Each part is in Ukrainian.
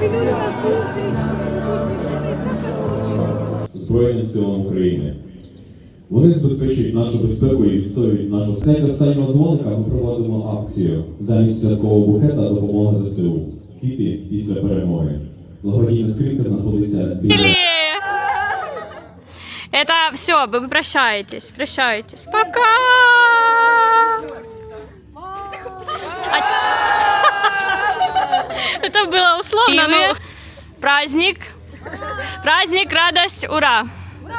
живет на зустріч. Вони так розлучили. Збройним силам України. Вони забезпечують нашу безпеку і відстоюють нашу Після останнього дзвоника ми проводимо акцію замість святкового букета допомога ЗСУ. Квіти після перемоги. Благодійна скринька знаходиться біля. Или... Это все, вы прощаетесь, прощаетесь. Пока! А- Это было безусловно, но ну, мы... праздник. Праздник, радость, ура! Ура!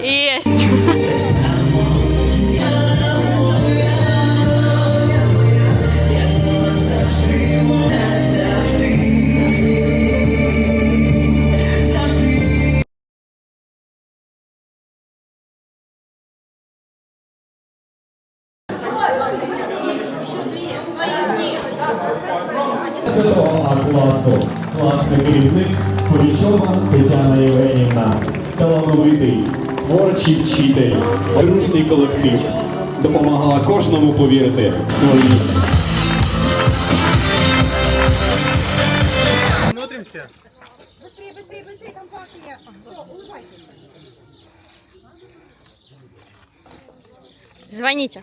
Есть! Thank you. А класу. Класний керівник Полічова Тетяна Євгенівна. Талановитий, творчий вчитель, дружній колектив. Допомагала кожному повірити в свої. Смотримся. Быстрее, быстрее, быстрее, компактнее. Все, улыбайтесь. Звоните.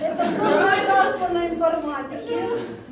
Это самая засланная информатики.